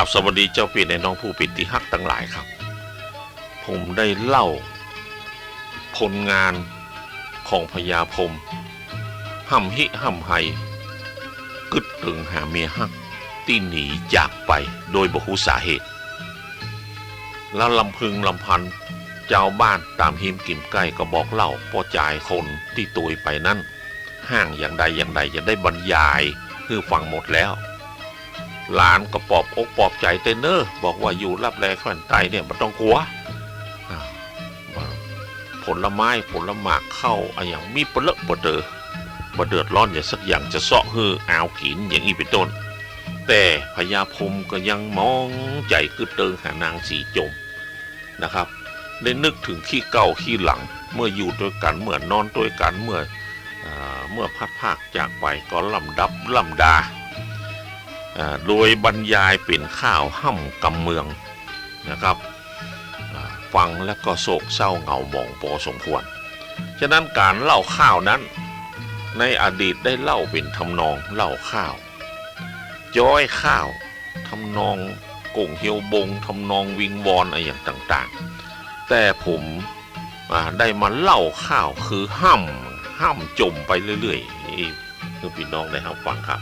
ราบสวัสดีเจ้าปีในน้องผู้ปิดที่ฮักทั้งหลายครับ ผมได้เล่า ผลงานของพญาพรมห่ำหิห่ำไหกึดตึงหาเมียฮักที่หนีจากไปโดยบหูสาเหตุ แล้วลำพึงลำพันเจ้าบ้านตามหิมกิมใกล้ก็บอกเล่าป้อจ่ายคนที่ตุยไปนั้น ห้างอย่างใดอย่างใดจะได้บรรยายคือฟังหมดแล้ว หลานก็ปอบอกปอบใจเต้นเนอร์บอกว่าอยู่รับแลแขวนไตเนี่ยมันต้องกลัวผลไม้ผลหมากเข้าอะอย่างมีเปลือกปเดอบ่เดือดร้อนอย่างสักอย่างจะเสาะฮืออาวกินอย่างนี้เป็นต้น แต่พญาพมก็ยังมองใจคือเติงหานางสีจมนะครับได้นึกถึงขี้เก่าขี้หลัง เมื่ออยู่ด้วยกันเมื่อนอนด้วยกันเมื่อเมื่อพัดภาคจากไปก็ลำดับลำดา โดยบรรยายเป็นข้าวห่ำกำเมืองนะครับฟังแล้วก็โศกเศร้าเหงาหมองพอสมควร ฉะนั้นการเล่าข้าวนั้น ในอดีตได้เล่าเป็นทำนองเล่าข้าวจ้อยข้าวทำนองก่งเฮียวบงทำนองวิงวอนอะไรอย่างต่างๆ แต่ผมได้มาเล่าข้าวคือห้ำห้ำจมไปเรื่อยๆนี่คือพี่น้องได้รับฟังครับ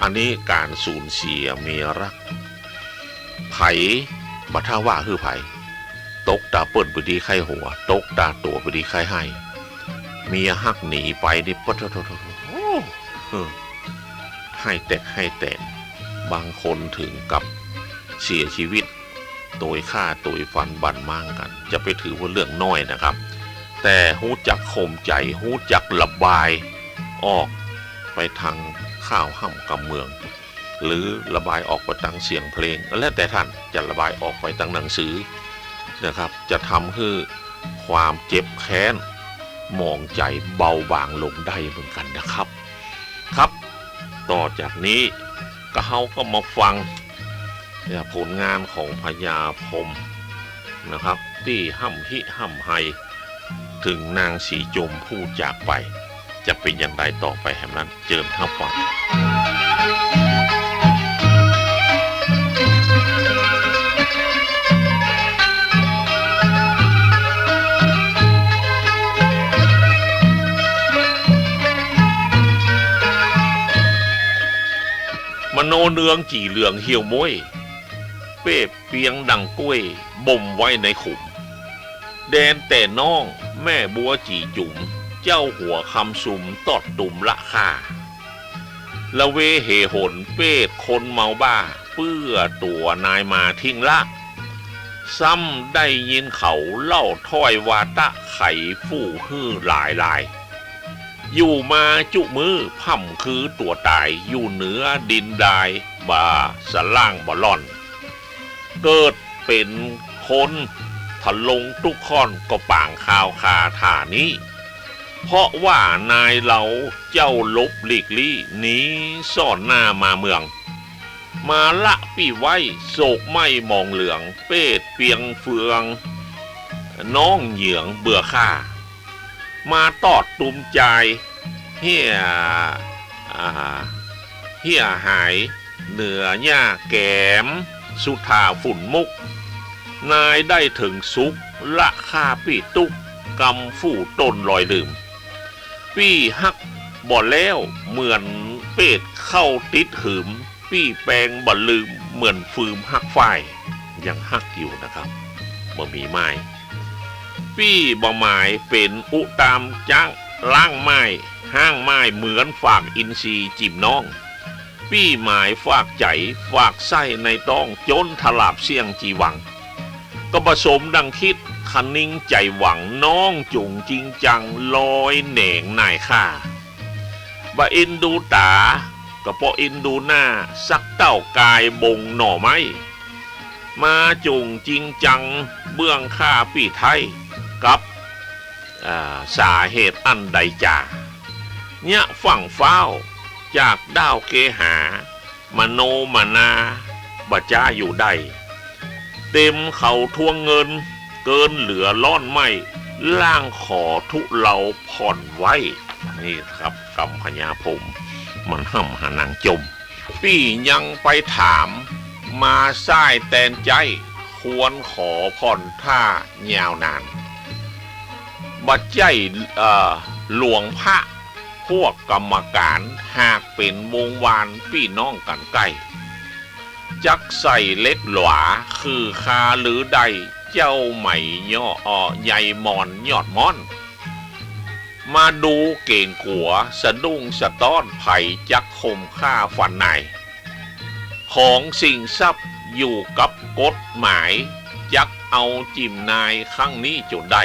อันนี้การสูญเสียเมียรัก ไผ่บัท่าว่าคือไผ่ตกตาเปิดบดีไข้หัว ตกตาตัวบดีไข้ให้ เมียหักหนีไปนี่ปะทะทะทะโอ้ให้แตกให้แตกบางคนถึงกับเสียชีวิตโดยฆ่าโดยฟันบันมั่งกัน จะไปถือว่าเรื่องน้อยนะครับ แต่หูจักข่มใจหูจักระบายออกไปทาง ข้าวห้ำกำเมือง หรือระบายออกไปทางเสียงเพลง แล้วแต่ท่านจะระบายออกไปทางหนังสือนะครับ จะทำให้ความเจ็บแค้นมองใจเบาบางลงได้เหมือนกันนะครับ ครับ ต่อจากนี้ก็เขาก็มาฟังผลงานของพญาพรมนะครับ ที่ห้ำหิห้ำไฮถึงนางสีจมผู้จากไป จะเป็นอย่างไรต่อไปแห่งนั้นเจิมท่าฟังมโนเนืองจีเหลืองเหี่ยวม้วยเป้เปียงดังกล้วยบ่มไว้ในขุม แดนแต่น้องแม่บัวจีจุ๋ม เจ้าหัวคำสุมตอดตุ่มละค่าละเวเหหนเป้คนเมาบ้า เพื่อตัวนายมาทิ้งละ ซ้ำได้ยินเขาเล่าถ้อยวาตะไขฟู่ฮื้อหลายหลาย อยู่มาจุมือพ่ำคือตัวตายอยู่เหนือดินดายบาสล่างบอล่อน เกิดเป็นคนทะลงทุกข้อนก็ป่างข่าวคาถานี้ เพราะว่านายเหลาเจ้าลบหลีกลี่หนีซ่อนหน้ามาเมือง มาละปีไว้โศกไม่มองเหลือง เป็ดเปียงเฟือง น้องเหยืองเบื่อข้ามาตอดตุมใจเฮียเฮียหายเหนือหญ้าแกม สุธาฝุ่นมุก นายได้ถึงสุกละค่าปีตุกกำฟู่ต้นลอยลืม ปี้ฮักบ่แล้วเหมือนเป็ดเข้าติดหืม ปี้แปลงบ่ลืมเหมือนฟืมฮักไฟยังฮักอยู่นะครับบ่มีไม้ปี้บ่หมายเป็นอุตามจ้งล่างไม้ห้างไม้เหมือนฝากอินทรีจิมน้อง ปี้หมายฝากใจฝากไส้ในต้องจนถลาบเสี่ยงจีหวัง ก็ผสมดังคิด คนิ่งใจหวังน้องจุงจริงจังลอยเหน่งนายข้าบะอินดูตาก็พออินดูหน้า สักเต้ากายบงหน่อไม้มาจุงจริงจังเบื้องข้าปีไทยกับสาเหตุอันใดจ่าเนี่ยฝั่งเฝ้าจากดาวเกหามโนมานาบจ้าอยู่ได้ เต็มเขาทวงเงิน เกินเหลือล่อนไม่ ล่างขอทุเราผ่อนไว้ นี่ครับกำพญาผม มันห้ำหานางจม พี่ยังไปถาม มาสร้ายแตนใจ ควรขอผ่อนท่ายาวนาน บัดใจหลวงพระพวกกรรมการหากเป็นวงวานพี่น้องกันใกล้จักใส่เล็ดหลวาคือคาหรือใด เจ้าใหม่ย่ออใหญ่มอนยอดมอน มาดูเก่งกัวสะดุ้งสะต้อนไผ่จักคมฆ่าฟันในของสิ่งทรัพย์อยู่กับกฎหมาย จักเอาจิมนายครั้งนี้จนได้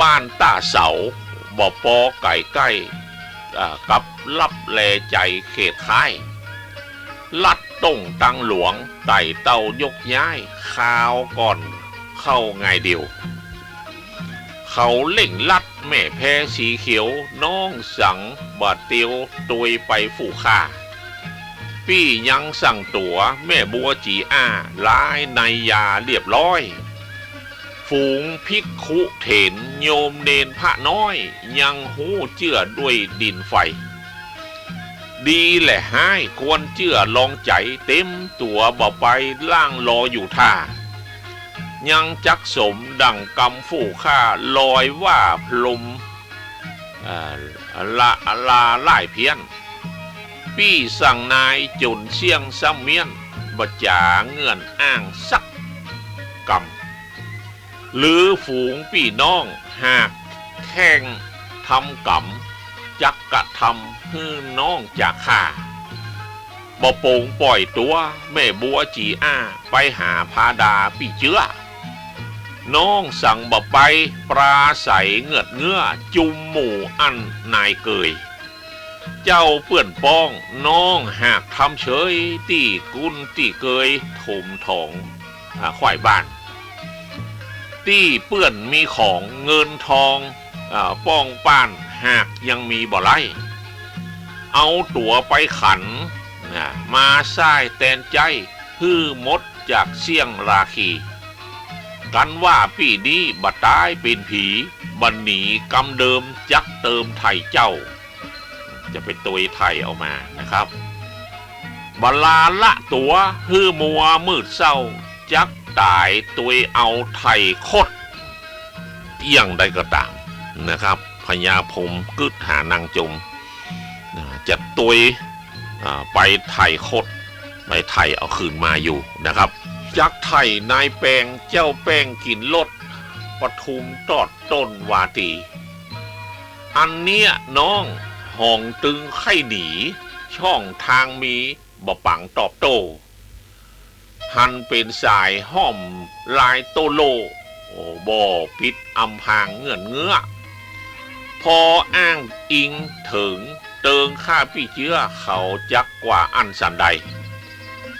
บ้านตาเสาบ่อปอไก่ใกล้กับลับแลใจเขตค่าย ลัด ต้งตังหลวงไต่เต้ายกย้ายข้าวก่อน เข้าไงเดียว เขาเล่งลัดแม่แพ้สีเขียว น้องสังบาดเตียวตุยไปฝูค่าพี่ยังสั่งตัวแม่บัวจีอาลายในยาเรียบร้อย ฝูงพิกขุเถนโยมเนนพระน้อย ยังหูเจื่อด้วยดินไฟ ดีแหละให้ควรเจื่อลองใจเต็มตัวบ่ไปล่างรออยู่ท่า ยังจักสมดังกำฝูข้าลอยว่าพลมละลาไล่เพี้ยน พี่สั่งนายจุนเสียงซ้ำเมียนบัจาเงื่อนอ้างสักกำหรือฝูงพี่น้องหากแข่งทำกำจักกะทำ ฮือน้องจากข้าบ่โป่งปล่อยตัวแม่บัวจีอ้าไปหาพาดาพี่เจือน้องสั่งบ่ไปปลาใสเงือดเงื้อจุมหมู่อันนายเกย เจ้าเปื่อนป้องน้องหากทำเฉยตีกุนตีเกยถมทองอาควายบ้าน ตี้เปื่อนมีของเงินทองอป้องป้านหากยังมีบ่ไร เอาตัวไปขันนะมาซ้แตนใจฮื้อมดจากเสี่ยงราคี กันว่าปีนี้บัดตายเป็นผีบันหนีกำเดิมจักเติมไทยเจ้า จะเป็นตัวไทยเอามานะครับบลาละตัวฮือมัวมืดเศร้า จักตายตัวเอาไทยคดเอี่ยงใดก็ตามนะครับพญาพรมกึดหานางจม จะตุยไปไทยคดไปไทยเอาคืนมาอยู่นะครับจักไทยนายแปงเจ้าแป้งกินรถปทุมตอดต้นวาตี อันเนี้ยน้องห้องตึงไข่หนี ช่องทางมีบ่ปังตอบโต้หันเป็นสายห้อมลายโตโลโอ้บ่ปิดอำพางเงื่อนเงื้อพออ้างอิงถึง เติงข้าพี่เชื้อเขาจักกว่าอันสันใด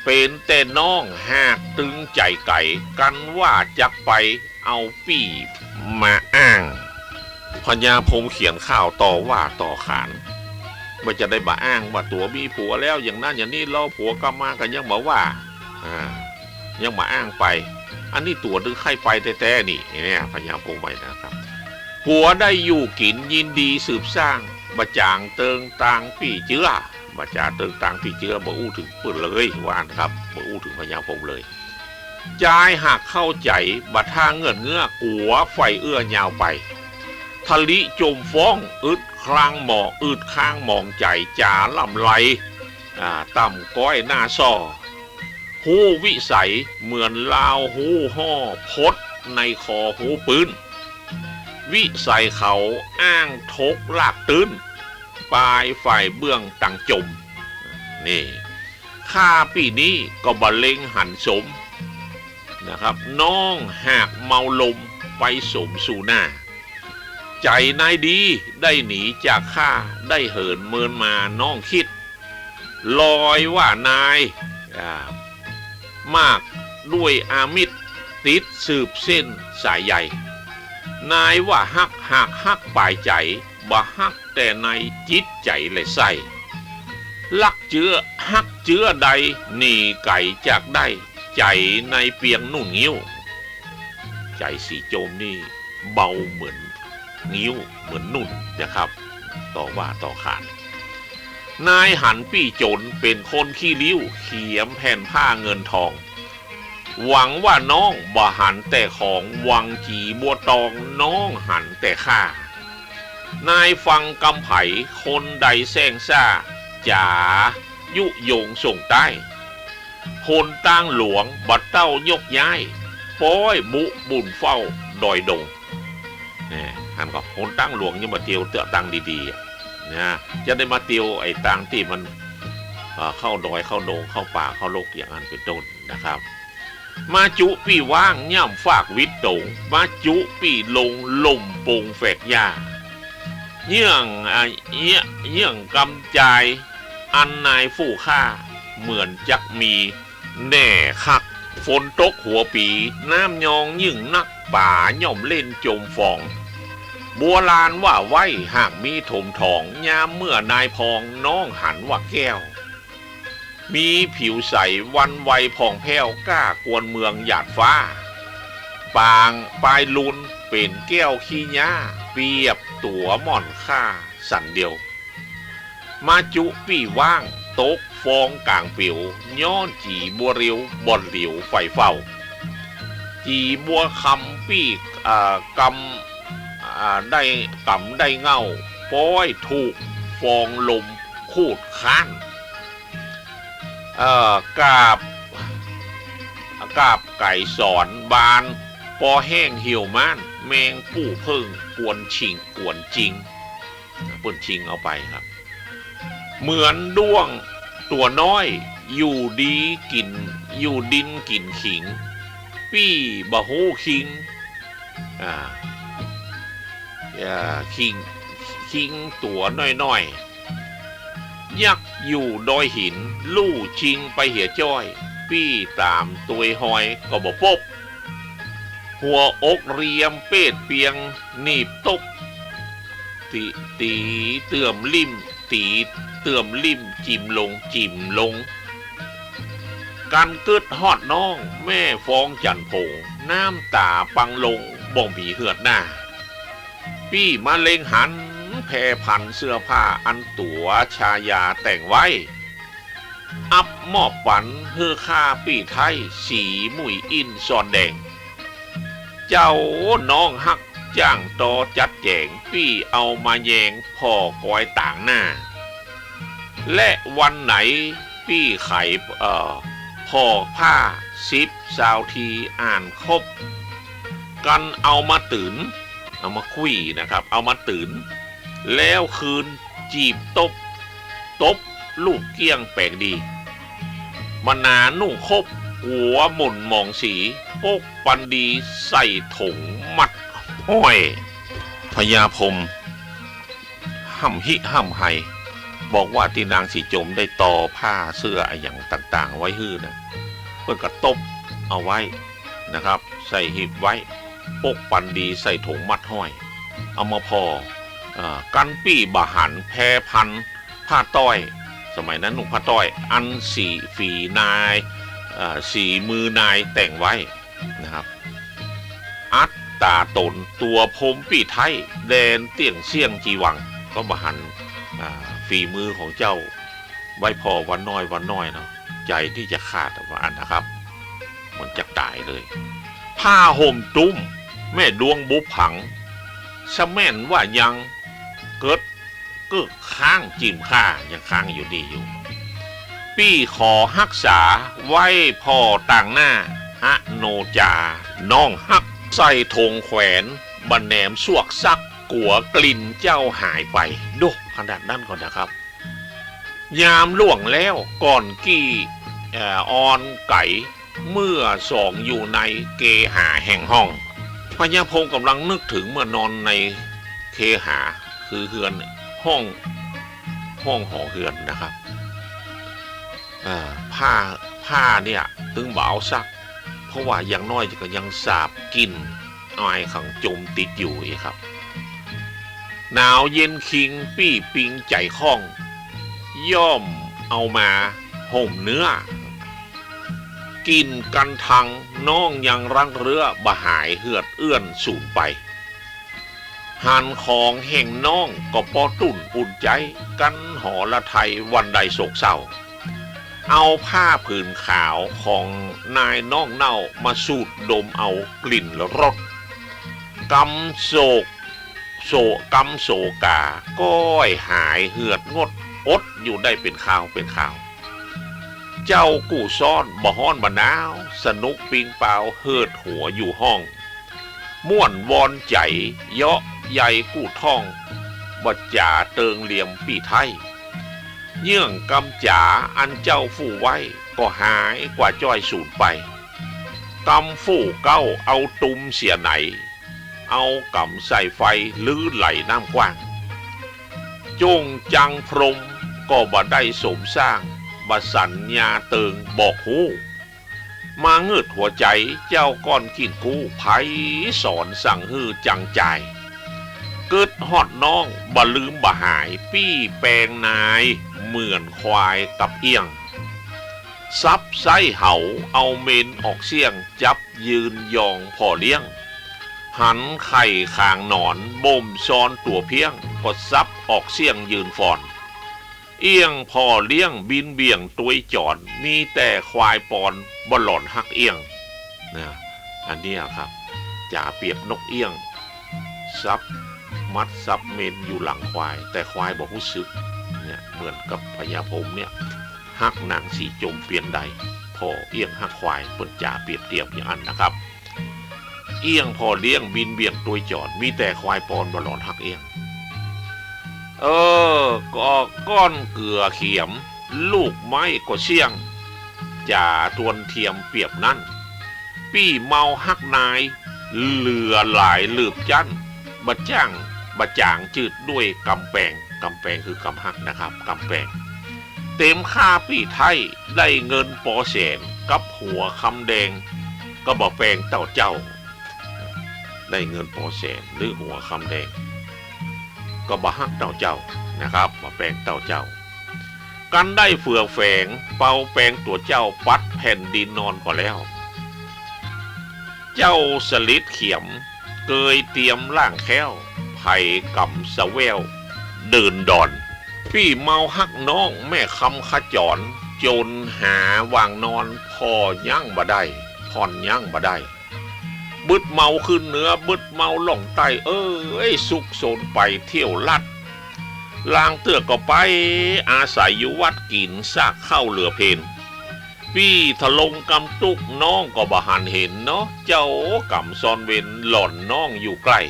เป็นแต่น้องหากตึงใจไก่กันว่าจักไปเอาปี่มาอ้างพญาพงเขียนข่าวต่อว่าต่อขานว่าจะได้บ่าอ้างว่าตัวมีผัวแล้วอย่างนั้นอย่างนี้ล่อผัวก็มากันยังบอกว่าอ่ายังมาอ้างไป อันนี้ตัวดึงไข่ไปแต่ๆนี่เนี่ยพญาพงไว้นะครับผัวได้อยู่กินยินดีสืบสร้าง บะจางเติงตางปี่เจือบะจางเติงตางปี่เจือบ่อู้ถึงปิดเลยว่านะครับบ่อู้ถึงพญาพงเลยจายหากเข้าใจบะทางเงื่อนเงื้อกัวไฟเอื้อยาวไปทะลิจมฟ้องอึดคลางหมออึดข้างมองใจจ่าลำไหลอ่าต่ำก้อยหน้าซ่อหูวิสัยเหมือนลาวหูห่อพดในคอหูปืน วิสัยเขาอ้างทกลากตื้นปลายฝ่ายเบื้องตังจม นี่ข้าปีนี้ก็บะเลงหันสมนะครับ น้องหากเมาลมไปสมสู่หน้า ใจนายดีได้หนีจากข้าได้เหินเมินมาน้องคิด ลอยว่านายมากด้วยอามิตรติดสืบเส้นสายใหญ่ นายว่าฮักหากฮักปลายใจบ่ฮักแต่ในจิตใจเลยใส่ลักเจือฮักเจือใดหนีไก่จากได้ ใจในเปียงนุ่นงิ้ว ใจสีโจมนี่เบาเหมือนงิ้วเหมือนนุ่นนะครับ ต่อว่าต่อขานนายหันปี้จนเป็นคนขี้ริ้วเขียมแผ่นผ้าเงินทอง หวังว่าน้องบ่หันแต่ของวังจีบัวตองน้องหันแต่ข้านายฟังกำไผคนใดแซงซ่าจ๋ายุยงส่งใต้คนตั้งหลวงบัดเต้ายกย้ายป้อยบุบุญเฝ้าดอยดงนี่ท่านก็คนตั้งหลวงยังมาเตียวเตอะตังดีๆนะจะได้มาเตียวไอ้ตังที่มันเข้าดอยเข้าดงเข้าป่าเข้าโลกอย่างนั้นเป็นต้นนะครับ มาจุปีว่างย่ำฝากวิตตงมาจุปีลงลมปงแฝกยาเยื่องอะเยี่ยเยื่องกำจายอันนายฟู่ค่าเหมือนจักมี แน่คัก ฝนตกหัวปี น้ำยองยิ่งนักป่าย่อมเล่นจมฟองบัวลานว่าไว้หากมีถมทองยามเมื่อนายพองน้องหันว่าแก้ว มีผิวใสวันไวผ่องแผ้วกล้ากวนเมืองหยาดฟ้า ปางปลายลุนเป็นแก้วขี้ย้าเปียบตัวหม่อนค่าสันเดียว มาจุปี้ว่างตกฟองกลางปิวย้อนจีบัวเรียวบอนเหลียวไฟเฝ้า จีบัวคำปี้อ่กำได้กำได้เงาป้อยถูกฟองลมคูดค้าน เอ่อกาบกาบไก่สอนบาน ปอแห้งเหี่ยวม่านแมงปู่เพิ่งกวนชิงกวนจริงปิ้นชิงเอาไปครับ เหมือนด้วงตัวน้อย อยู่ดีกิน อยู่ดินกินขิง ปี้บะฮูคิงอ่าอ่าคิงคิงตัวน้อยๆ ยักอยู่ดอยหิน ลู่ชิงไปเหียจ้อย ปี้ตามตัวยหอยก็บ่พบหัวอกเรียมเป็ดเปียงหนีบตกตีตีเตื่อมลิ่มตีเตื่อมลิ่มจิมลงจิมลง การเกิดฮอดน้อง แม่ฟองจันโผงน้ำตาปังลงบ่งผีเหือดหน้าปี้มาเลงหัน แพรพันเสื้อผ้าอันตัวชายาแต่งไว้ อับมอบฝันเฮือค่าปีไทย สีมุยอินซอนแดง เจ้าน้องฮักจ้างตอจัดแจงปี้เอามาแยงพ่อกอยต่างหน้า และวันไหนปี้ไข่เอ่อพ่อผ้าซิปสาวทีอ่านครบ กันเอามาตื่น เอามาคุยนะครับ เอามาตื่น แล้วคืนจีบตบ ตบ ลูกเกี้ยงแปลกดีมานานุ่งคบ หัวหมุนมองสีปกปันดีใส่ถุงมัดห้อยพญาพมห้ำหิห้ำไฮบอกว่าที่นางสีจมได้ต่อผ้าเสื้ออะไรอย่างต่าง ๆ ไว้ฮื้อนะเพื่อกระตบเอาไว้นะครับ ใส่หีบไว้ ปกปันดีใส่ถุงมัดห้อย เอามาพอ กันปี้บาหันแพรพันผ้าต้อย สมัยนั้นหนุ่งผ้าต้อย อันสีฝีนายสีมือนายแต่งไว้นะครับ อัตตาตนตัวพมปีไทยแดนเตียงเสี่ยงจีวัง ก็บาหันฝีมือของเจ้าไว้พอวันน้อยวันน้อยเนาะใจที่จะขาดว่าอันนะครับมันจะตายเลย ผ้าห่มตุ้ม แม่ดวงบุบผังสะแม่นว่ายัง เกิดกึกค้างจิมค่ายังค้างอยู่ดีอยู่ ปี้ขอฮักษาไว้พ่อต่างหน้าฮะโนจา น้องฮัก ใส่ธงแขวนบันแหนมสวกซักกัวกลิ่นเจ้าหายไปดูขนาดนั้นก่อนนะครับ ยามล่วงแล้วก่อนกี้อ่อนไก่เมื่อสองอยู่ในเกหาแห่งห้องพญาพงศ์กำลังนึกถึงเมื่อนอนในเคหา คือเฮือนห้องห้องหอเฮือนนะครับผ้าผ้าเนี่ยตึงเบาซัก เพราะว่าอย่างน้อยก็ยังสาบกินอายขังจมติดอยู่อีกครับ หนาวเย็นคิงปี้ปิงใจข้อง ย่อมเอามาห่มเนื้อ กินกันทังน้องยังรังเรือบะหายเหือดเอื้อนสูญไป หันของแห่งน้องก็ปอตุ่นอุ่นใจกันหอละไทยวันใดโศกเศร้า เอาผ้าผืนขาวของนายน้องเน่ามาสูดดมเอากลิ่นรสกำโศก โศกำโศกา ก้อยหายเหือดงดอดอยู่ได้เป็นข่าวเป็นข่าว เจ้ากู่ซ่อนบ่ฮ้อนบ่หนาว สนุกปิงเปล่าเฮิดหัวอยู่ห้อง ม่วนวอนใจเยาะใหญ่กู้ท่อง บัดจ่าเติงเหลี่ยมปีไทย เยื่องกำจ๋าอันเจ้าฟู่ไว้ ก็หายกว่าจ้อยสูญไปกำฟู่เก้าเอาตุมเสียไหน เอากำใส่ไฟลื้อไหลน้ำกว้างจงจังพรมก็บ่ได้สมสร้างบสัญญาเติงบอกหู้ มาเงืดหัวใจเจ้าก้อนกินกู้ไผสอนสั่งฮือจังใจเกิดฮอดน้องบ่ลืมบ่หายปี้แปลงนายเหมือนควายกับเอียงซับไส้เหาเอาเมนออกเสียง จับยืนยองพอเลี้ยง หันไข่คางหนอนบ่มซ้อนตัวเพียงก็ซับออกเสียงยืนฟอน เอียงพ่อเลี้ยงบินเบี่ยงตัวยจอนมีแต่ควายปอนบหลอนหักเอียงนะอันนี้ครับจ่าเปรียบนกเอียงซับมัดซับเมนอยู่หลังควาย แต่ควายบอกรู้สึกเนี่ยเหมือนกับพญาพมเนี่ยหักหนางสีจมเปลี่ยนใดพอเอียงหักควายเปิดจ่าเปรียบเทียบอย่างอันนะครับ เอียงพอเลี้ยงบินเบี่ยงตัวยจอด มีแต่ควายปอนบหลอนหักเอียง เออ ก็ก้อนเกลือเขียม ลูกไม้ก็เชี่ยงจ่าทวนเทียมเปรียบนั่น ปี้เมาฮักนาย เหลือหลายลืบจันบัดจ้างบัดจ่างจืดด้วยกำแปงกำแปงคือกำฮักนะครับกำแปงเต็มค่าปี้ไทยได้เงินปอแสนกับหัวคำแดง ก็บอกแปลงเต่าเจ้า ได้เงินปอแสนหรือหัวคำแดง ก็บะฮักเต่าเจ้านะครับมาแปลงเต่าเจ้า กันได้เฟืองแฝงเป่าแปลงตัวเจ้าปัดแผ่นดินนอนก็แล้ว เจ้าสลิดเขียมเกยเตรียมล่างแค้วไผ่กำสะแววเดินดอน พี่เมาฮักน้องแม่คำขจร จนหาวางนอนพอย่างบ่ได้ผ่อนย่างบ่ได้ บึดเมาขึ้นเหนือบึดเมาล่องใต้เอ้ยสุกโซนไปเที่ยวลัดลางเตือกก็ไปอาศัยอยู่วัดกินซากเข้าเหลือเพนพี่ทะลงกำตุกน้องก็บหันเห็นเนาะเจ้ากำซอนเวนหล่อนน้องอยู่ใกล้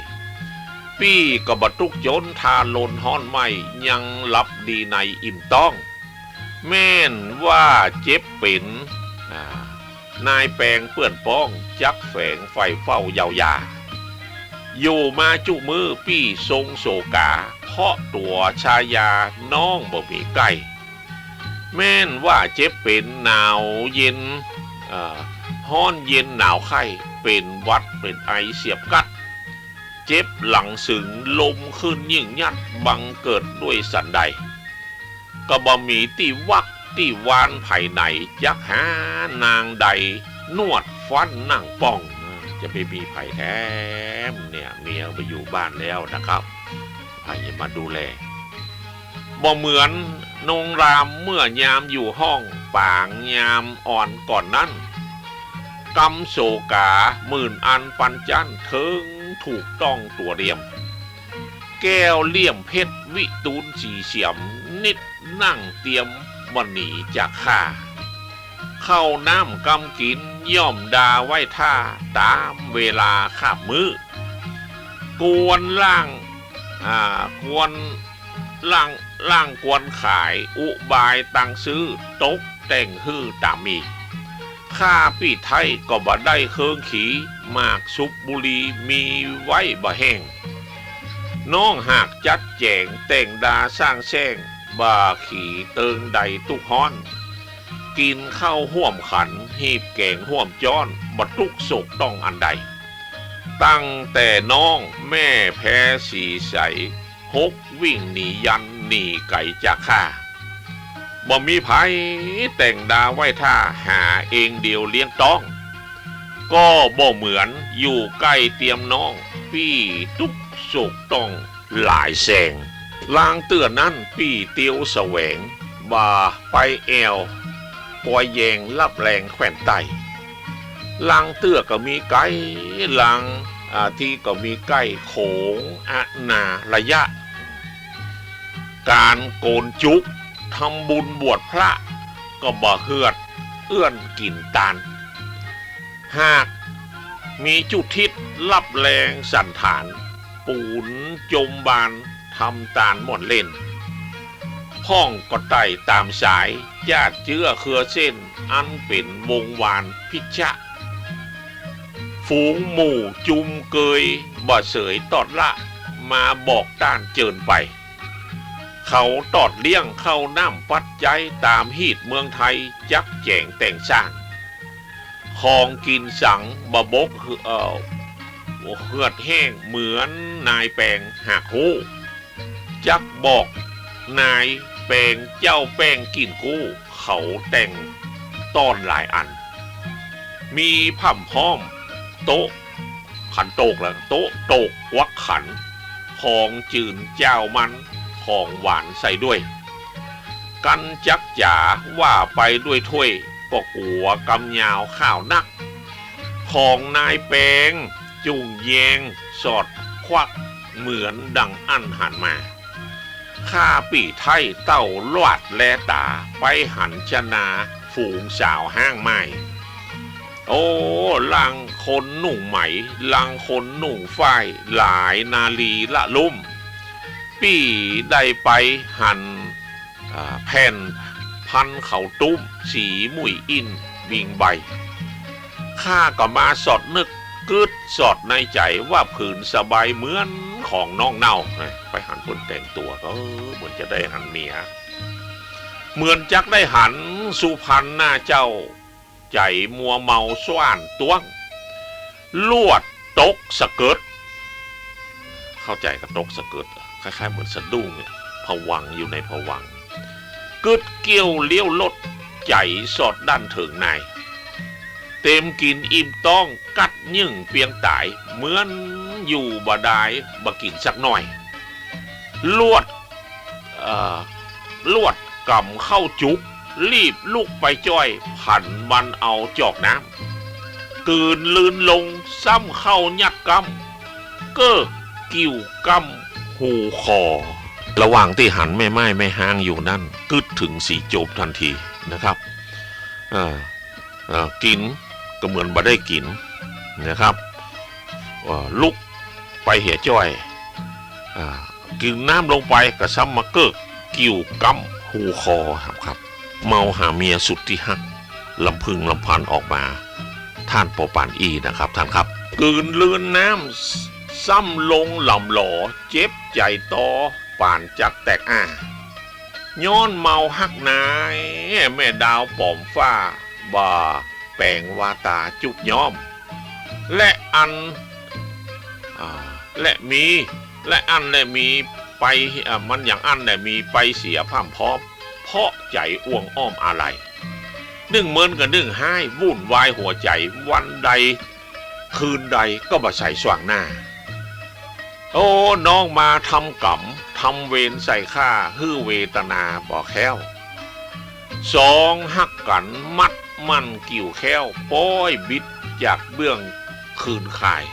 พี่ก็บตุกจนทาลนห้อนไม่ยังรับดีในอิ่มต้อง แม่นว่าเจ็บเป็น นายแปลงเปื่อนป้อง จักแฝงไฟเฝ้ายาวยาอยู่มาจุมือปี้ทรงโศกา เพราะตัวชายาน้องบ่มีใกล้แม่นว่าเจ็บเป็นหนาวเย็นอ่อห้อนเย็นหนาวไข้เป็นวัดเป็นไอเสียบกัด เจ็บหลังสึงลมขึ้นยิ่งยัดบังเกิดด้วยสันใด ก็บ่มีที่วัก ที่วานไผ่ไหนจักหานางใด นวดฟันนั่งป้อง จะไปมีไผ่แท้มเนี่ยเมียไปอยู่บ้านแล้วนะครับไผ่มาดูแลบ่เหมือนนงรามเมื่อยามอยู่ห้องปางยามอ่อนก่อนนั้นกำโศกาหมื่นอันปันจันเทิงถูกต้องตัวเรียม แก้วเลี่ยมเพชรวิตูนสีเสียมนิดนั่งเตรียม วันหนีจากข้าเข้าน้ำกำกินย่อมดาไว้ท่าตามเวลาขามือ้อกวนล่างอ่ากวนล่างล่างกวนขายอุบายตังซื้อตกแต่งฮื้อตามมีข้าปีไทยก็บ่ได้เคืองขีมากสุบบุรีมีไว้บ่แห้งน้องหากจัดแจงแต่งดาสร้างแซง บ่าขี่เติงใดตุกฮ้อน กินข้าวห่วมขันหีบแกงห่วมจ้อนบัดทุกโศกต้องอันใด ตั้งแต่น้องแม่แพ้สีใสหกวิ่งหนียันหนีไก่จากข้าบ่มีไผแต่งดาไว้ท่าหาเองเดียวเลี้ยงต้อง ก็บ่เหมือนอยู่ใกล้เตรียมน้องปี้ทุกโศกต้องหลายแสง ลางเตือนนั้นปีเตียวแสวงบ่าไปแอวปอยแยงรับแรงแขวนไตลางเตื้อก็มีไก่ลางอาที่ก็มีไก่โขงอะนาระยะ การโกนจุกทำบุญบวชพระ ก็บ่เฮือด เอื้อนกินตาลหากมีจุดทิศรับแรงสันฐาน ปูนจมบาน ทำตาลหมดเล่น พ่องก็ไต่ตามสายญาติเจื้อเครือเส้น อันเป็นวงวานพิชะ ฝูงหมู่จุมเกยบ่เสยตอดละ มาบอกต้านเจินไป เขาตอดเลี้ยงเข้าน้ำปัดใจตามฮีดเมืองไทยจักแจงแต่งสร้างของกินสังบะบกคือเออเหือดแห้งเหมือนนายแปลงหักหู จักบอกนายแปงเจ้าแป้งกินกู้ เขาแต่งต้อนหลายอัน มีผ่ำพ้อม โต๊ะ ขันโตกแล้วโต๊ะโตกวักขัน ของจืนเจ้ามันของหวานใส่ด้วย กันจักจ๋าว่าไปด้วยถ้วยก็กัวกำยาวข้าวนัก ของนายแปงจุงแยง สอดควักเหมือนดังอันหันมา ข้าปีไทยเต้าลวดแลตา ไปหันชนา ฝูงสาวห้างไม้โอ้ลังคนหนุ่งไหม ลังคนหนุ่งฝ้ายหลายนาลีละลุ่ม ปีได้ไปหันแผ่น พันเขาตุ้ม สีมุยอินวิงใบข้าก็มาสอดนึก กึดสอดในใจว่าผืนสบายเหมือนของน้องเน่าไปหันคนแต่งตัวก็เหมือนจะได้หันเมียเหมือนจักได้หันสุพรรณหน้าเจ้า ใจมัวเมาสว่านตวง ลวดตกสะเกิด เข้าใจกับตกสะเกิดคล้ายๆเหมือนสะดุ้งเนี่ยผวังอยู่ในผวังกึดเกี่ยวเลี้ยวลดใจสอดด้านถึงใน เต็มกินอิ่มต้องกัดยิ่งเปียงตาย เหมือนอยู่บ่ได้บ่กินสักหน่อย ลวดลวดกำเข้าจุก รีบลุกไปจ้อย ผันมันเอาจอกน้ำกืนลืนลงซ้ำเข้ายัดกำเก้อกิ่วกำหูคอ ระหว่างที่หันแม่ไม้แม่ห้างอยู่นั่นกึดถึงสีโจบทันทีนะครับ อ่อเอ่อกิน ก็เหมือนบ่ได้กินนะครับลุกไปเหี่ยจ้อยอกินน้ำลงไปกระซ้ำมาเกิกกิ่วกำหูคอครับครับ เมาหาเมียสุดที่ฮักลำพึงลำพันออกมา ท่านปอปานอีนะครับท่านครับกืนลืนน้ำซ้ำลงลำหล่อเจ็บใจต่อป่านจักแตกอ้าย้อนเมาฮักนาย แม่ดาวปอมฟ้าบ่า แปลงวาตาจุกย้อม และอันอและมีและอันและมีไปมันอย่างอันและมีไปเสียพร่ำพร้อมเพราะใจอ้วงอ้อมอะไรนึ่งเมินกับนึ่งให้วุ่นวายหัวใจวันใด คืนใดก็บ่ใส่สว่างหน้า โอ้น้องมาทำกรรมทำเวรใส่ข้าฮื้อเวตนาบอกแค้วสองหักกันมัด มันกิ่วแค้วป้อยบิดจากเบื้องคืนขาย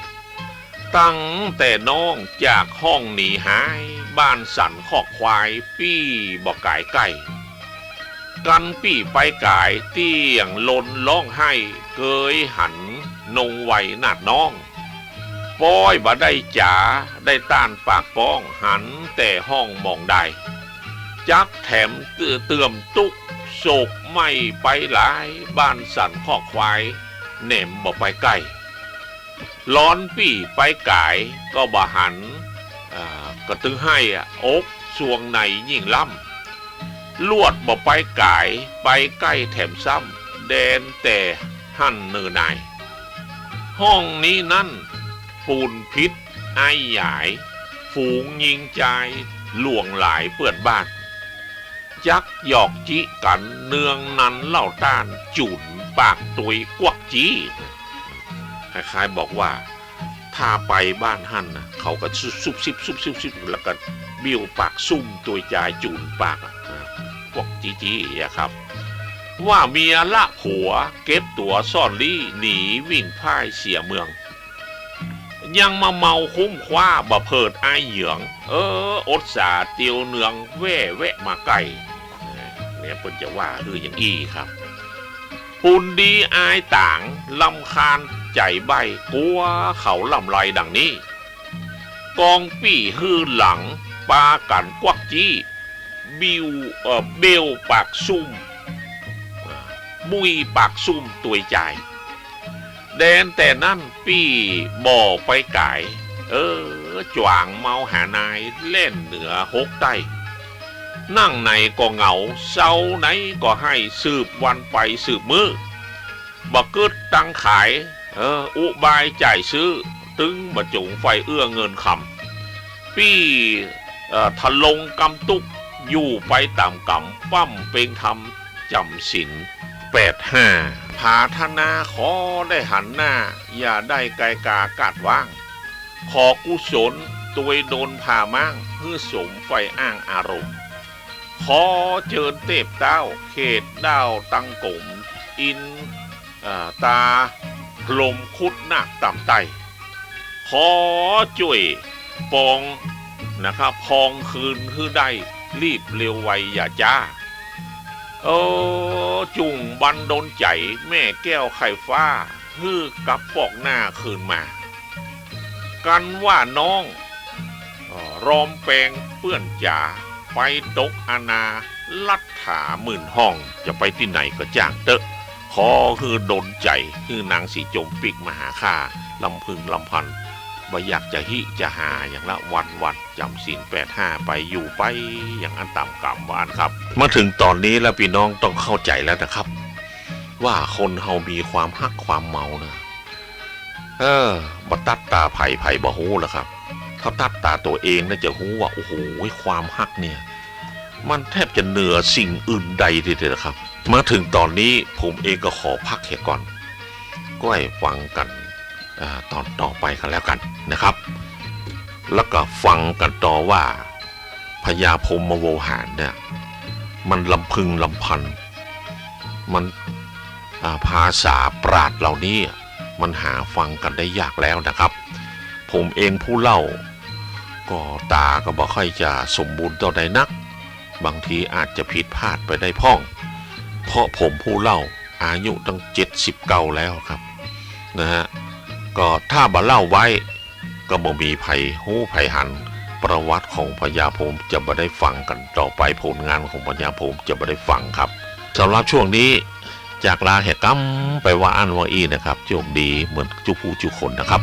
ตั้งแต่น้องจากห้องหนีหาย บ้านสันขอกควายปี้บอกกายไก่กันปี้ไปกายเตี้ยงลนร้องไห้เกยหันนงไหวหนาดน้องป้อยบ่ได้จ๋าได้ต้านปากป้องหันแต่ห้องมองใดจักแถมเตือเตือมตุก โศกไม่ไปหลายบ้านสันข้อควายเน่มบ่ไปใกล้ร้อนปี่ไปกายก็บ่หันก็ตึงให้อกสวงในยิ่งล่ำลวดบ่ไปกายไปใกล้แถมซ้ำแดนแต่หั่นเนือนายห้องนี้นั่นปูนพิษไอหยาย ฝูงยิงใจหลวงหลายเปื่อนบ้าน จักหยอกจิกันเนืองนั้นเล่าต้านจุนปากตุยกวักจีคล้ายๆบอกว่าถ้าไปบ้านหั่นนะเขาก็ซุบซุบซิบซุบซิบซิบแล้วก็บิ้วปากซุ่มตัวยายจูนปากอะนะพวกจีจีอะครับ ว่าเมียละผัวเก็บตัวซ่อนลี่หนีวิ่งพ่ายเสียเมือง ยังมาเมาคุ้มคว้าบะเพิดไอเหยือง เอออดสาเตียวเนืองแว่แวะมาไก่ เนี่ยเพิ่นจะว่าคืออย่างอี้ครับปุ่นดีอายต่างลำคาญใจใบกลัวเขาลำไรดังนี้ กองปี่ฮือหลังปากันกวักจี้บิวเอ่อเบลปากซุ่มมุยปากซุ่มตัวใจ แดนแต่นั่นปี้บ่อไปไก่เออจวางเมาหานายเล่นเหนือหกใต้ นั่งในก็เหงา เศร้าไหนก็ให้สืบวันไปสืบมือบักกึดตั้งขายเอออุบายจ่ายซื้อ ตึงบะจุงไฟเอื้อเงินคำปี้เอ่อทะลงกำตุกอยู่ไปตามกำปั้มเป็นทำจำสินแปดห้าพาธนาขอได้หันหน้า อย่าได้ไกลกากาดว่าง ขอกุศลตัวโดนผ่ามั่งเพื่อสมไฟอ้างอารมณ์ ขอเจิญเทพเต้า เขตดาวตังกลมอินอตาลมคุดหนาคต่ำไตขอจ่ยปองนะครับพองคืนคือได้รีบเร็วไวอย่าจ้าโอ้จุ่งบันดนใจแม่แก้วไข่ฟ้าฮือกับปอกหน้าคืนมา กันว่าน้องออรอมแปลงเปื้อนจ๋า ไปตกอาณาลัดถาหมื่นห้องจะไปที่ไหนก็จ้างเตอะขอคือดนใจคือนางสีจมปิกมาหาข้าลำพึงลำพันบ่อยากจะหิจะหาอย่างละวันวันจำศีลแปดห้าไปอยู่ไปอย่างอันต่ำกำหวานครับ มาถึงตอนนี้แล้วพี่น้องต้องเข้าใจแล้วนะครับ ว่าคนเฮามีความฮักความเมานะ เออบัตัดตาไผ่ไผ่บ่ฮู้แล้วครับ เขาตัดตาตัวเองน่าจะรู้ว่าโอ้โหความฮักเนี่ย มันแทบจะเหนือสิ่งอื่นใดทีเดียวนะครับ มาถึงตอนนี้ผมเองก็ขอพักแค่ก่อนก็ให้ฟังกันอาตอนต่อไปกันแล้วกันนะครับ แล้วก็ฟังกันต่อว่าพญาพรหมโวหารเนี่ยมันลำพึงลำพัน มันาภาษาปราดเหล่านี้มันหาฟังกันได้ยากแล้วนะครับ ผมเองผู้เล่า ก็ตาก็บอกค่อยจะสมบูรณ์ต่อใดนัก บางทีอาจจะผิดพลาดไปได้พ่อง เพราะผมผู้เล่าอายุตั้งเจ็ดสิบเก้าแล้วครับนะฮะก็ถ้าบ่เล่าไว้ก็บ่มีภัยหู้ภัยหัน ประวัติของพญาพรหมจะบ่ได้ฟังกันต่อไปผลงานของพญาพรหมจะบ่ได้ฟังครับสำหรับช่วงนี้จากลาแหตุกกำไปว่าอันว่าอีนะครับโชคดีเหมือนจุกผู้จุกคนนะครับ